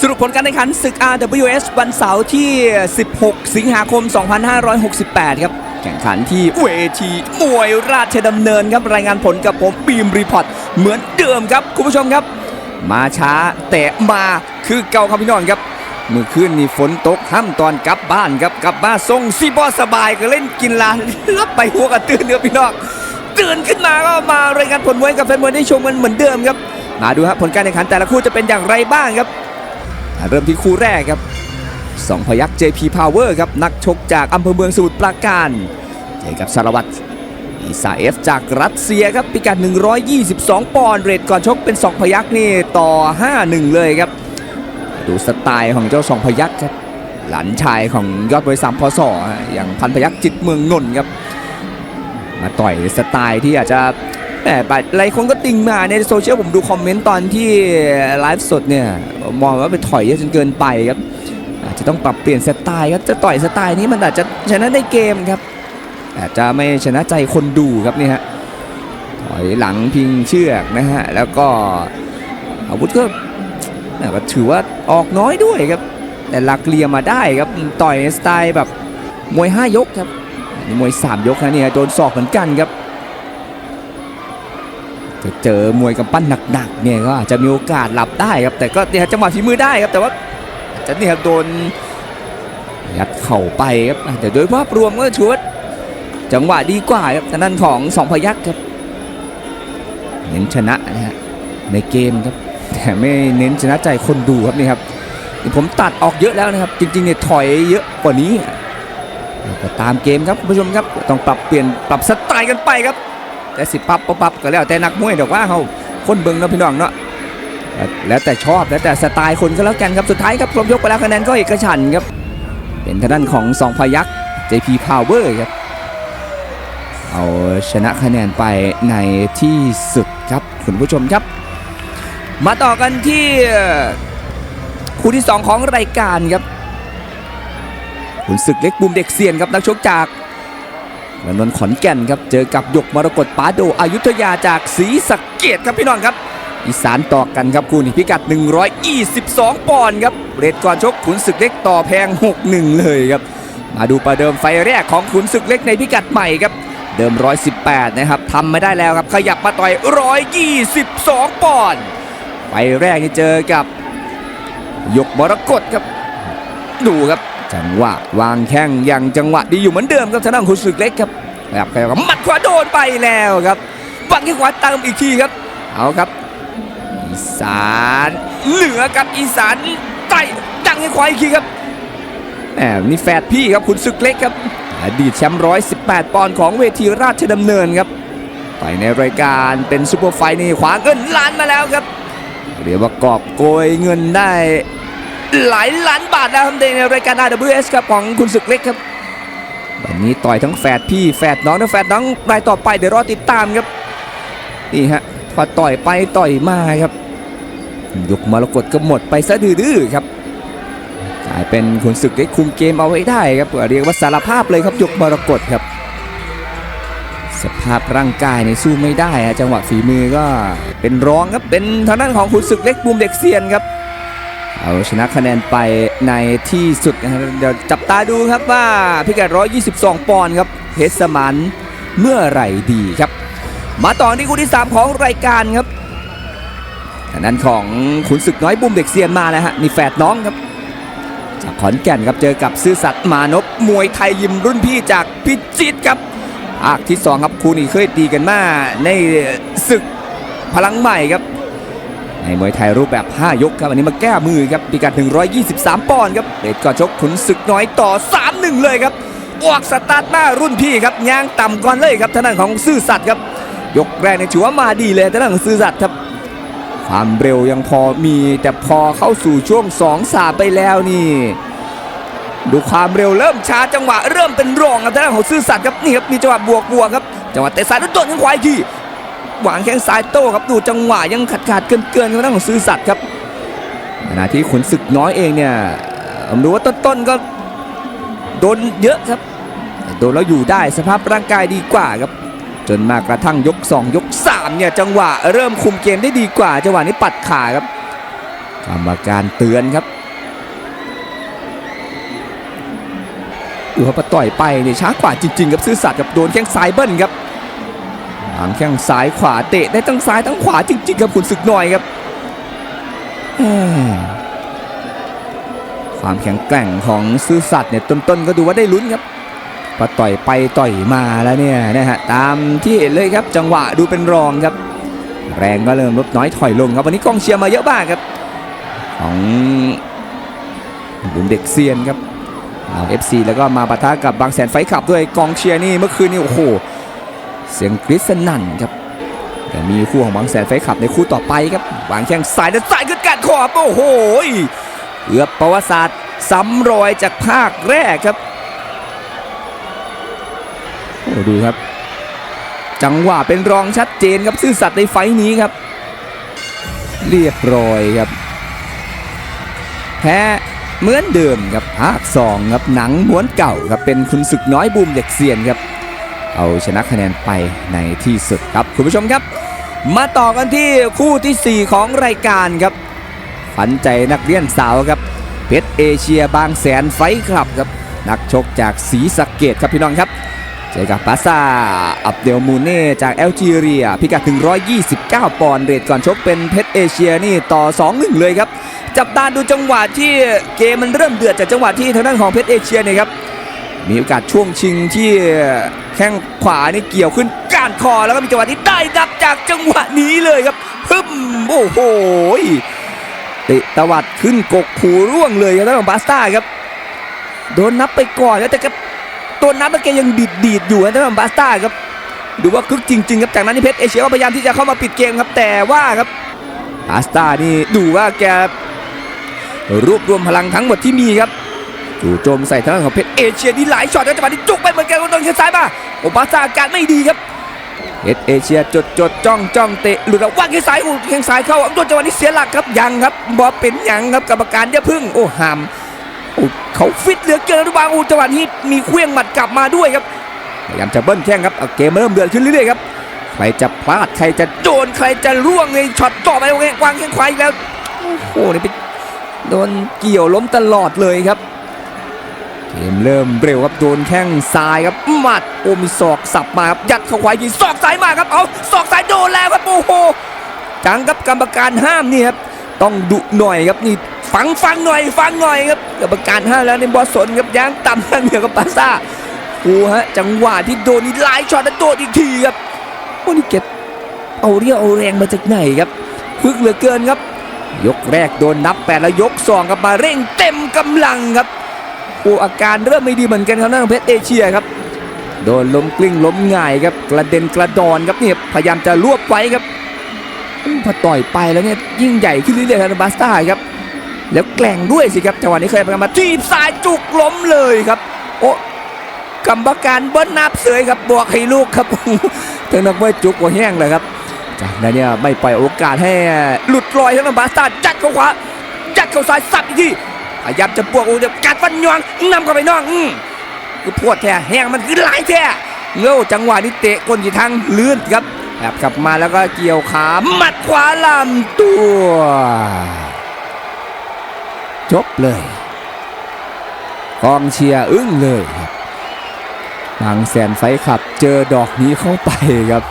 สรุปผลการแข่งขันศึก RWS วันเสาร์ที่ 16 สิงหาคม 2568 ครับ แข่งขันที่เวทีมวยราชดำเนินครับ รายงานผลกับผมบีมรีพอร์ตเหมือนเดิมครับ คุณผู้ชมครับ มาช้าแต่มาคือเก่าครับพี่น้องครับเมื่อคืนนี่ฝนตกห้ามตอนกลับบ้านครับกลับบ้านทรงซีบอสบายก็เล่นกินลานรับไปหัวกระตื่นเนื้อพี่น้องตื่นขึ้นมาก็มารายงานผลมวยกับแฟนมวยได้ชมกันเหมือนเดิมครับมาดูครับผลการแข่งขันแต่ละคู่จะเป็นอย่างไรบ้างครับ เริ่มที่คู่แรกครับสองพยัก JP Power ครับนักชกจากอำเภอเมืองสมุทรปราการเจอกับสารวัตรอิสาเอฟจากรัสเซียครับพิกัด 122 ปอนด์เรทก่อนชกเป็น 2 พยักนี่ต่อ 5-1 เลยครับ ดูสไตล์ของเจ้าสองพยักครับ หลานชายของยอดบริสามพศอย่างพันพยักจิตเมืองนนท์ครับ มาต่อยสไตล์ที่อาจจะ แหมหลายคนก็ติงมาในโซเชียลผมดูคอมเมนต์ตอนที่ไลฟ์สดเนี่ยมองว่าไปถอยเยอะจนเกินไปครับอาจจะต้องปรับเปลี่ยนสไตล์ครับจะต่อยสไตล์นี้มันอาจจะชนะในเกมครับอาจจะไม่ชนะใจคนดูครับนี่ฮะถอยหลังพิงเชือกนะฮะแล้วก็อาวุธก็ถือว่าออกน้อยด้วยครับ แต่หลักเลี่ยมมาได้ครับต่อยในสไตล์แบบมวย 5 ยกครับมวย 3 ยกนะเนี่ยโดนศอกเหมือนกันครับ จะเจอมวยกำปั้นหนักๆเนี่ยก็อาจจะมีโอกาสหลับได้ครับแต่ก็เนี่ยจังหวะฝีมือได้ครับแต่ว่าอาจจะเนี่ยครับโดนยัดเข่าไปครับแต่โดยภาพรวมก็ถือว่าจังหวะดีกว่าครับทางด้านของสองพยักครับเน้นชนะนะฮะในเกมครับแต่ไม่เน้นชนะใจคนดูครับนี่ครับผมตัดออกเยอะแล้วนะครับ จริงๆเนี่ยถอยเยอะกว่านี้ก็ตามเกมครับผู้ชมครับต้องปรับเปลี่ยนปรับสไตล์กันไปครับ แต่สิปับปับก็แล้วแต่นักมวยเดี๋ยวว่าเขาคนเบิ่งเนาะพี่น้องเนาะแล้วแต่ชอบแล้วแต่สไตล์คนก็แล้วกันครับสุดท้ายครับครบยกไปแล้วคะแนนก็เอกฉันครับ เป็นทางด้านของสองพยัก JP Power ครับเอาชนะคะแนนไปในที่สุดครับคุณผู้ชมครับ มาต่อกันที่คู่ที่สองของรายการครับขุนศึกเล็กบุมเด็กเซียนครับนักชกจาก นนท์ขอนแก่นครับเจอกับหยกมรกตปาโดอายุทยาจากศรีสะเกดครับพี่น้องครับ อีสานต่อกันครับคู่นี้พิกัด 122 ปอนด์ครับเรทก่อนชกขุนศึกเล็กต่อแพง 6-1 เลยครับ มาดูประเดิมไฟแรกของขุนศึกเล็กในพิกัดใหม่ครับเดิม 118 นะครับทำไม่ได้แล้วครับ ขยับมาต่อย 122 ปอนด์ไฟแรกนี่เจอกับหยกมรกตครับ ดูครับ จังหวะวางแข้งอย่างจังหวะดีอยู่เหมือนเดิมครับทางด้านขุนศึกเล็กครับครับครับหมัดขวาโดนไปแล้วครับปักที่ขวาเติมอีกทีครับ เอาครับ อีสานเหนือกับอีสานใต้ดังให้ขวาอีกทีครับแหมนี่แฝดพี่ครับขุนศึกเล็กครับอดีตแชมป์118ปดปอนด์ของเวทีราชดำเนินครับไปในรายการเป็นซูเปอร์ไฟท์นี่ขวาเงินล้านมาแล้วครับเรียกว่ากอบโกยเงินได้ หลายล้านบาทแล้วครับในรายการ RWS ครับของคุณศึกเล็กครับวันนี้ต่อยทั้งแฝดพี่แฝดน้องทั้งแฝดน้องรายต่อไปเดี๋ยวรอติดตามครับนี่ฮะพอต่อยไปต่อยมาครับยกมรกตก็หมดไปซะดื้อๆครับกลายเป็นคุณศึกได้คุมเกมเอาไว้ได้ครับเรียกว่าสารภาพเลยครับยกมรกตครับ สภาพร่างกายในสู้ไม่ได้ฮะจังหวะฝีมือก็เป็นรองครับเป็นทางด้านของคุณศึกเล็กบูมเด็กเซียนครับ เอาชนะคะแนนไปในที่สุดนะครับเดี๋ยวจับตาดูครับว่าพิกัด 122 ปอนด์ครับเพชรสมานเมื่อไหร่ดีครับ มาต่อที่คู่ที่ 3 ของรายการครับนั้นของขุนศึกน้อยบุ้มเด็กเซียนมาแล้วฮะนี่แฝดน้องครับจากขอนแก่นครับเจอกับซื่อสัตย์มานพมวยไทยยิมรุ่นพี่จากพิจิตรครับภาคที่สองครับคู่นี้เคยตีกันมาในศึกพลังใหม่ครับ ในมวยไทยรูปแบบ 5 ยกครับ อันนี้มาแก้มือครับพิกัด 123 ปอนด์ครับเดชก่อนชกขุนศึกน้อยต่อ 3-1 เลยครับออกสตาร์ทมารุ่นพี่ครับยางต่ำก่อนเลยครับทางด้านของซื่อสัตย์ครับ ยกแรกในถือว่ามาดีเลยทางด้านของซื่อสัตย์ครับ ความเร็วยังพอมีแต่พอเข้าสู่ช่วง2 3ไปแล้วนี่ดูความเร็วเริ่มช้าจังหวะเริ่มเป็นรองครับทางด้านของซื่อสัตย์ครับนี่ครับมีจังหวะบวกบวกครับจังหวะเตะซ้ายแล้วโดนข้างขวาอีกที หวางแข้งซ้ายโต้ครับดูจังหวะยังขาดขาดเกินเกินกับทางของซื่อสัตย์ครับขณะที่ขุนศึกน้อยเองเนี่ยผมดูว่าต้นๆก็โดนเยอะครับโดนแล้วอยู่ได้สภาพร่างกายดีกว่าครับ จนมากระทั่งยก 2 ยก 3 เนี่ย จังหวะเริ่มคุมเกมได้ดีกว่า จังหวะนี้ปัดขาครับกรรมการเตือนครับดูเขาปะต่อยไปเนี่ยช้ากว่าจริงๆครับซื่อสัตย์กับโดนแข้งซ้ายเบิ้ลครับ หางแข้งซ้ายขวาเตะได้ทั้งซ้ายทั้งขวาจริงๆครับคุณศึกหน่อยครับความแข็งแกร่งของซื่อสัตย์เนี่ยต้นๆก็ดูว่าได้ลุ้นครับพอต่อยไปต่อยมาแล้วเนี่ยนะฮะตามที่เห็นเลยครับจังหวะดูเป็นรองครับ แรงก็เริ่มลดน้อยถอยลงครับวันนี้กองเชียร์มาเยอะมากครับ ของบุมเด็กเซียนครับเราเอฟซีแล้วก็มาปะทะกับบางแสนไฟขับด้วยกองเชียร์นี่เมื่อคืนนี่โอ้โห เสียงกรี๊สนั่นครับแต่มีคู่ของบางแสนไฟขับในคู่ต่อไปครับวางแข้งซ้ายแล้วซ้ายขึ้นการขอบโอ้โหเกือบประวัติศาสตร์ซ้ำรอยจากภาคแรกครับโอ้ดูครับ จังหวะเป็นรองชัดเจนครับซื่อสัตย์ในไฟนี้ครับ เรียบร้อยครับแพ้เหมือนเดิมครับภาคสองครับหนังม้วนเก่าครับเป็นคุณศึกน้อยบูมเด็กเซียนครับ เอาชนะคะแนนไปในที่สุดครับคุณผู้ชมครับ มาต่อกันที่คู่ทีสี่ 4 ของรายการครับฝันใจนักเรียนสาวครับเพชรเอเชียบางแสนไฟครับครับนักชกจากศรีสะเกดครับพี่น้องครับเจอกับปาซาอับเดลมูเน่จากแอลจีเรีย พิกัดถึง129 ปอนด์เรทก่อนชกเป็นเพชรเอเชียนี่ต่อ 2-1 เลยครับ จับตาดูจังหวะที่เกมมันเริ่มเดือดจากจังหวะที่ทางด้านของเพชรเอเชียเนี่ยครับ มีโอกาสช่วงชิงที่แข้งขวานี่เกี่ยวขึ้นก้านคอแล้วก็มีจังหวะที่ได้ดับจากจังหวะนี้เลยครับฮึมโอ้โหตะตวัดขึ้นกกหูร่วงเลยครับทางด้านของบาสต้าครับโดนนับไปก่อนแล้วแต่ก็ตัวนับแล้วแกยังดีดดีดอยู่นะทางด้านของบาสต้าครับดูว่าคึกจริงๆครับจากนั้นนี่เพชรเอเชียก็พยายามที่จะเข้ามาปิดเกมครับแต่ว่าครับบาสต้านี่ดูว่าแกรวบรวมพลังทั้งหมดที่มีครับ จู่โจมใส่ทางด้านของเพชรเอเชียนี่หลายช็อตแล้วจังหวะนี้จุกไปเหมือนกันคนตรงซ้ายมาโอบาซ่าอาการไม่ดีครับเพชรเอเชียจดจดจ้องจ้องเตะหลุดออกว่างแข้งซ้ายอู้แข้งซ้ายเข้าโดนจังหวะนี้เสียหลักครับยังครับบอเป็นยังครับกรรมการอย่าพึ่งโอ้หามโอ้เขาฟิตเหลือเกินทุกบางอู้จังหวะนี้มีเครื่องหมัดกลับมาด้วยครับพยายามจะเบิ้ลแข้งครับเกมเริ่มเดือดขึ้นเรื่อยๆครับใครจะพลาดใครจะโดนใครจะร่วงในช็อตต่อไปวางแข้งขวาอีกแล้วโอ้โหนี่เป็นโดนเกี่ยวล้มตลอดเลยครับ เกมเริ่มเร็วครับโดนแข้งซ้ายครับหมัดโอมีศอกสับมาครับยัดเข้าขวายิงศอกซ้ายมาครับเอาศอกซ้ายโดนแล้วครับโอ้โหจังครับกรรมการห้ามนี่ครับต้องดุหน่อยครับนี่ฟังฟังหน่อยฟังหน่อยครับกรรมการห้ามแล้วในบอสนครับยางต่ำทางเหนือกับปาซ่าโอ้ฮะจังหวะที่โดนนี่หลายช็อตแล้วโดนอีกทีครับโอ้นี่เก็บเอาเรี่ยวเอาแรงมาจากไหนครับพึกเหลือเกินครับ ยกแรกโดนนับแปดแล้วยกสองครับมาเร่งเต็มกำลังครับ โอ้อาการเริ่มไม่ดีเหมือนกันครับทางเพชรเอเชียครับโดนล้มกลิ้งล้มง่ายครับกระเด็นกระดอนครับเนี่ยพยายามจะรวบไว้ครับพอต่อยไปแล้วเนี่ยยิ่งใหญ่ขึ้นเรื่อยๆครับบาสต้าครับแล้วแกล่งด้วยสิครับจังหวะนี้เคยพยายามมาทีบซ้ายจุกล้มเลยครับ โอ้กรรมการเบิ้ลนับเสยครับบวกให้ลูกครับโอ้โหทางนักมวยจุกหัวแห้งเลยครับจากนั้นเนี่ยไม่ปล่อยโอกาสให้หลุดลอยทางด้านบาสต้าจัดเข้าขวาจัดเข้าซ้ายสับอีกที พยายามจะบวกอ้เดี๋ยวกัดฟันยวงนำเข้าไปน้องอืมคือพวดแท้แห้งมันคือหลายแท้เงาจังหวะนี้เตะก้นยีทางลื่นครับแบบกลับมาแล้วก็เกี่ยวขาหมัดขวาลำตัวจบเลยกองเชียร์อึ้งเลยครับบางแสนไฟขับเจอดอกนี้เข้าไปครับ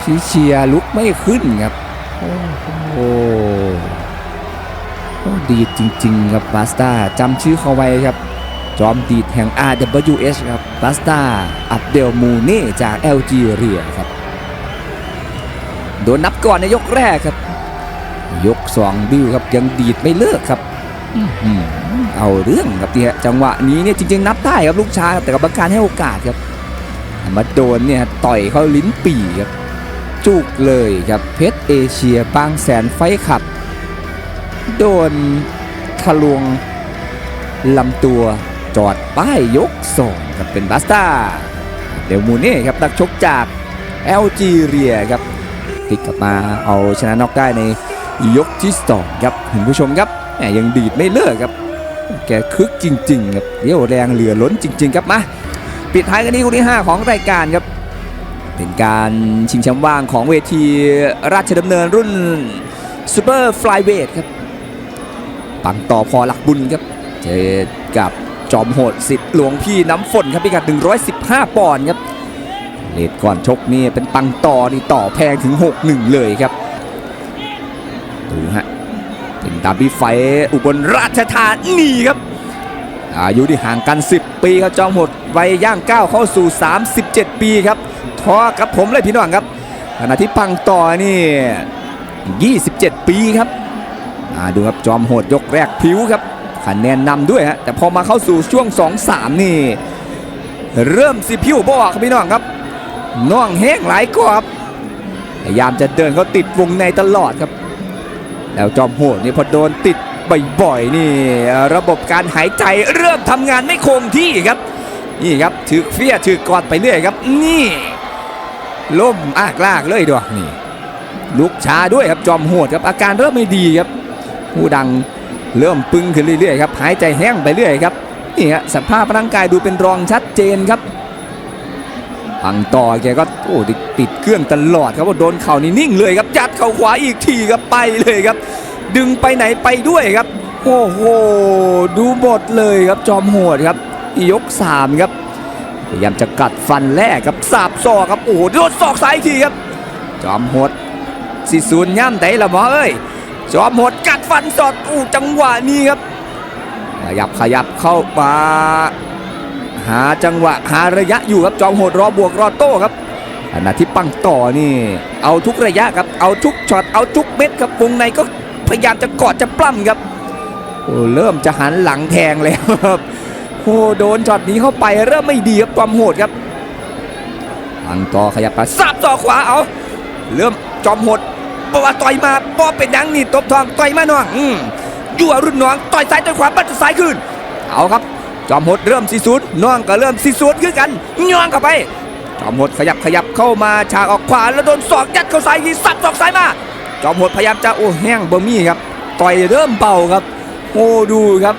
พี่เชียร์ลุกไม่ขึ้นครับ โอ้โหโอ้ ดีดจริง ๆ ครับบาสตาจำชื่อเขาไว้ครับ จอมดีดแห่ง RWS ครับบาสตาอับเดลมูเน่จากแอลจีเรียครับ โดนนับก่อนในยกแรกครับ ยกสองบิวครับยังดีดไม่เลิกครับเอาเรื่องครับเนี่ยจังหวะนี้เนี่ยจริง ๆ นับได้ครับลูกชายแต่กรรมการให้โอกาสครับมาโดนเนี่ยต่อยเขาลิ้นปี่ครับจุกเลยครับเพชรเอเชียบางแสนไฟขับ โดนทะลวงลำตัวจอดป้ายยกส่งครับเป็นบาสตาเดลมูเน่ครับนักชกจากแอลจีเรียครับพลิกกลับมาเอาชนะน็อกได้ในยกที่สองครับคุณผู้ชมครับแหมยังดีดไม่เลิกครับ แกคึกจริง ๆ ครับเรี่ยวแรงเหลือล้นจริง ๆ ครับมาปิดท้ายกันที่คู่ที่ 5 ของรายการครับ เป็นการชิงแชมป์ว่างของเวทีราชดำเนินรุ่นซูเปอร์ฟลายเวทครับ ปังต่อพอหลักบุญครับ เจอกับจอมโหดสิทธิ์หลวงพี่น้ำฝนครับพิกัด 115 ปอนด์ครับเลดก่อนชกนี่เป็นปังต่อนี่ต่อแพงถึง 6-1 เลยครับ ดูฮะเป็นดับบี้ไฟอุบลราชธานีครับ อายุที่ห่างกัน 10 ปีครับจอมโหดวัยย่างก้าวเข้าสู่ 37 ปีครับทอกับผมเลยพี่น้องครับขณะที่ปังต่อนี่ 27 ปีครับ ดูครับจอมโหดยกแรกพริ้วครับคะแนนนำด้วยฮะแต่พอมาเข้าสู่ช่วง 2-3 นี่ เริ่มสิพิ้วบอกครับพี่น้องครับน่องแห้งหลายกว่าครับพยายามจะเดินเขาติดวงในตลอดครับ แล้วจอมโหดนี่พอโดนติดบ่อยๆนี่ ระบบการหายใจเริ่มทำงานไม่คงที่ครับนี่ครับถือเฟี้ยถือกอดไปเรื่อยครับ นี่ล่มอากลากเลยด้วยนี่ลุกช้าด้วยครับจอมโหดครับอาการเริ่มไม่ดีครับ ผู้ดัง เริ่มปึงขึ้นเรื่อยๆครับหายใจแห้งไปเรื่อยครับนี่ฮะสภาพร่างกายดูเป็นรองชัดเจนครับปังต่อแกก็โอ้ติดเครื่องตลอดครับว่าโดนเข่านี่นิ่งเลยครับยัดเข่าขวาอีกทีครับไปเลยครับ ดึงไปไหนไปด้วยครับโอ้โหดูหมดเลยครับจอมโหดครับยกสามครับพยายามจะกัดฟันแรกครับสาบซอกครับโอ้โหโดนศอกซ้ายทีครับ จอมโหดสิศูนย์ย่ำไดละหมอเอ้ยจอมโหดกัด ฟันสอดอู้จังหวะนี้ครับ ขยับขยับเข้ามาหาจังหวะหาระยะอยู่ครับจอมโหดรอบวกรอโต้ครับขณะที่ปังต่อนี่ เอาทุกระยะครับเอาทุกช็อตเอาทุกเม็ดครับวงในก็พยายามจะกอดจะปล้ำครับโอ้เริ่มจะหันหลังแทงแล้วครับโอ้โดนช็อตนี้เข้าไปเริ่มไม่ดีครับความโหดครับปังต่อขยับไปสับต่อขวาเอาเริ่มจอมโหด บอกว่าต่อยมาป้อเป็นดังนี่ตบทองต่อยมาหน่องอืมยั่วรุ่นน้องต่อยซ้ายต่อยขวาปัดซ้ายขึ้น เอาครับ จอมหดเริ่มสีสูดน้องก็เริ่มสีสูดขึ้นกันย่องเข้าไป จอมหดขยับขยับเข้ามาฉากออกขวาแล้วโดนศอกยัดเข้าซ้ายทีสับศอกซ้ายมา จอมหดพยายามจะโอ้แห้งเบะมี่ครับต่อยเริ่มเบาครับ โอ้ดูครับ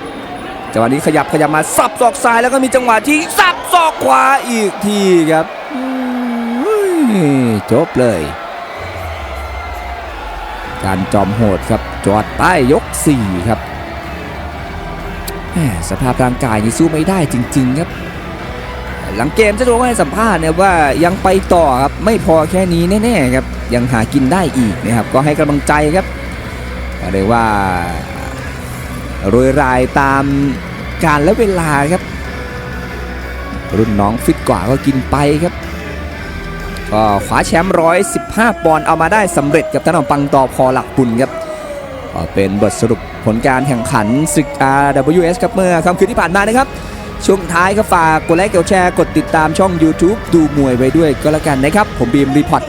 จังหวะนี้ขยับขยับมาสับศอกซ้ายแล้วก็มีจังหวะที่สับศอกขวาอีกทีครับจบเลย การจอมโหดครับจอดป้ยก 4 ครับสภาพร่างกายนี่สู้ไม่ได้จริง ๆ ครับ หลังเกมเจะโดนให้สัมภาษณ์เนี่ยว่ายังไปต่อครับไม่พอแค่นี้แน่ๆครับยังหากินได้อีกนะครับก็ให้กำลังใจครับก็เลยว่าโรยรายตามการและเวลาครับ รุ่นน้องฟิตกว่าก็กินไปครับ ก็คว้าแชมป์115 ปอนด์เอามาได้สำเร็จกับทางด้านปังต่อพอหลักบุญครับก็เป็นบทสรุปผลการแข่งขันศึก RWS ครับเมื่อค่ำคืนที่ผ่านมานะครับ ช่วงท้ายก็ฝากกดไลค์กดแชร์กดติดตามช่อง YouTube ดูมวยไว้ด้วยก็แล้วกันนะครับ ผมบีมรีพอร์ต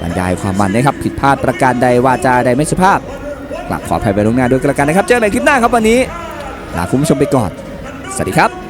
บรรยายความมันนะครับ ผิดพลาดประการใดวาจาใดไม่สุภาพกลับขออภัยไปล่วงหน้าด้วยก็แล้วกันนะครับ เจอกันใหม่คลิปหน้าครับวันนี้ลาคุณผู้ชมไปก่อน สวัสดีครับ